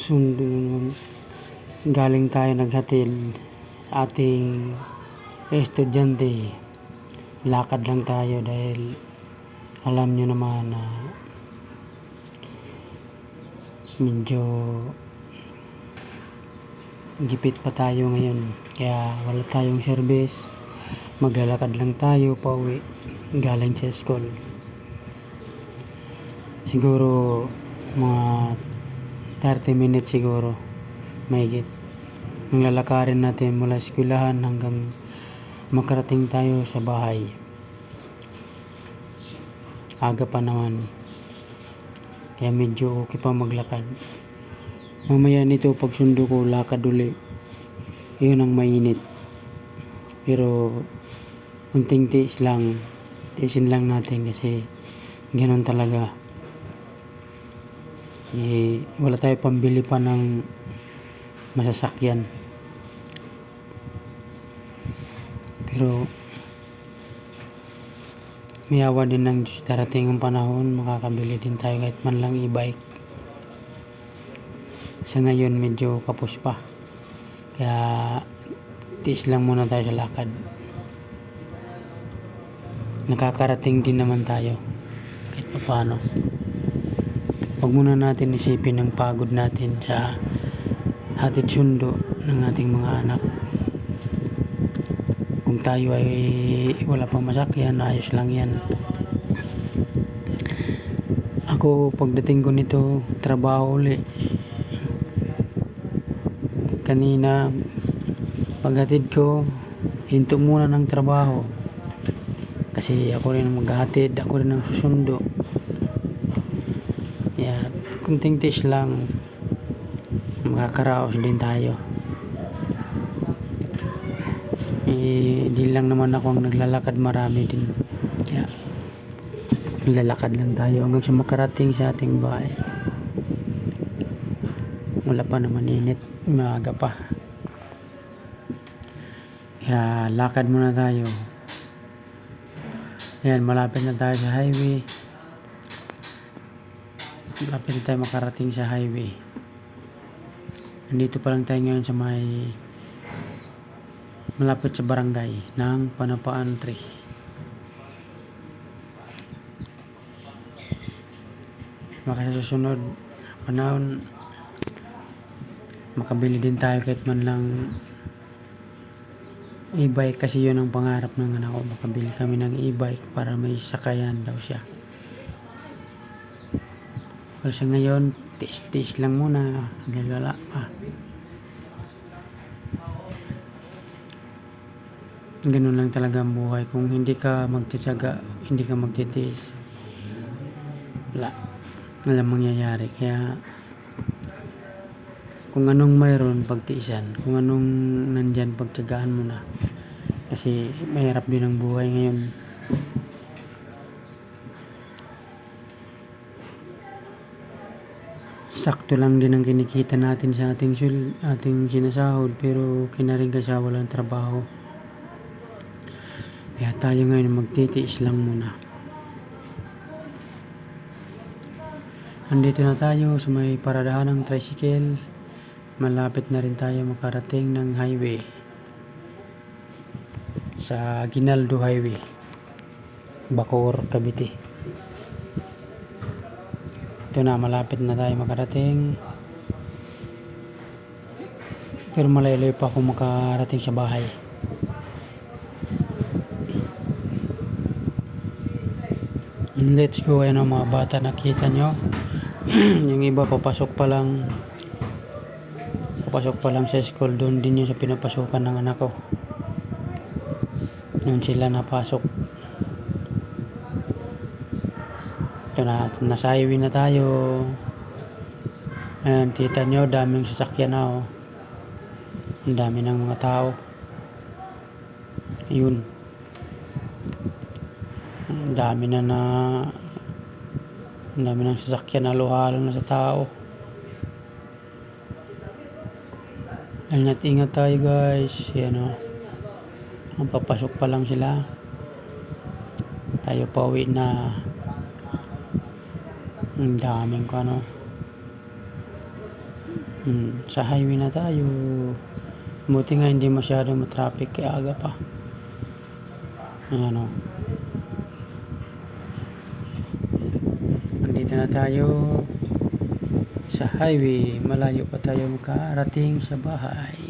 sundo naman. Galing tayo naghatid sa ating estudyante. Lakad lang tayo dahil alam nyo naman na medyo gipit pa tayo ngayon. Kaya wala tayong service. Maglalakad lang tayo pauwi galing sa school. Siguro mga 30 minutes siguro mahigit. Ang lalakarin natin mula eskwelahan hanggang makarating tayo sa bahay. Aga pa naman. Kaya medyo okay pa maglakad. Mamaya nito pag sundo ko lakad uli. Yun ang mainit. Pero unting tiis lang. Tiisin lang natin kasi ganun talaga. Eh, wala tayo pambili pa ng masasakyan. Pero may awa din ng Diyos darating ang panahon makakabili din tayo kahit man lang e-bike. Sa ngayon medyo kapos pa. Kaya tiis lang muna tayo sa lakad. Nakakarating din naman tayo kahit pa paano. Huwag muna natin isipin ang pagod natin sa hatid sundo ng ating mga anak. Kung tayo ay wala pang masakyan, ayos lang yan. Ako, pagdating ko nito, trabaho uli. Kanina, paghatid ko, hinto muna ng trabaho. Kasi ako rin ang maghahatid, ako rin ang susundo. Yeah, kunting tiis lang, makakaraos din tayo. Eh, di lang naman ako ang naglalakad marami din. Kaya, lalakad lang tayo hanggang sa makarating sa ating bahay. Wala pa naman init, maaga pa. Kaya, lakad muna tayo. Ayan, malapit na tayo sa highway. Malapit na tayo makarating sa highway. Nandito pa lang tayo ngayon sa may malapit sa barangay ng Panapaan 3. Baka sa susunod panahon makabili din tayo kahit man lang e-bike kasi yun ang pangarap ng anak ko makabili kami ng e-bike para may sakayan daw siya pero sa ngayon tiis-tiis lang muna. Nalala pa. Ganun lang talaga ang buhay. Kung hindi ka magtitsaga hindi ka magtitiis wala. Walang mangyayari. Kaya kung anong mayroon pagtiisan kung anong nandyan pagtsagaan mo na. Kasi mahirap din ang buhay ngayon sakto lang din ang kinikita natin sa ating sul ating sinasahod pero kinaring sa walang trabaho. Kaya tayo ngayon magtitiis lang muna. Andito na tayo sa may paradahan ng tricycle. Malapit na rin tayo makarating ng highway. Sa Ginaldo Highway Bacoor, Cavite ito na malapit na tayo makarating. Pero malayo pa ako makarating sa bahay. Let's go ayun ang mga bata nakita nyo. Yung iba papasok pa lang. Papasok pa lang sa school doon din yung sa pinapasukan ng anak ko. Noon sila napasok ito na nasa highway na tayo. Ayan kita nyo daming sasakyan na oh. Ang dami ng mga tao. Yun. Ang dami na na ang dami ng sasakyan na halo na sa tao. Ingat ingat tayo guys. Yan o ang papasok pa lang sila. Tayo pauwi na ang daming ko ano Hmm, sa highway na tayo. Buti nga hindi masyado matraffic kaya aga pa. Ayan o. Andito na tayo sa highway. Malayo pa tayo makarating sa bahay.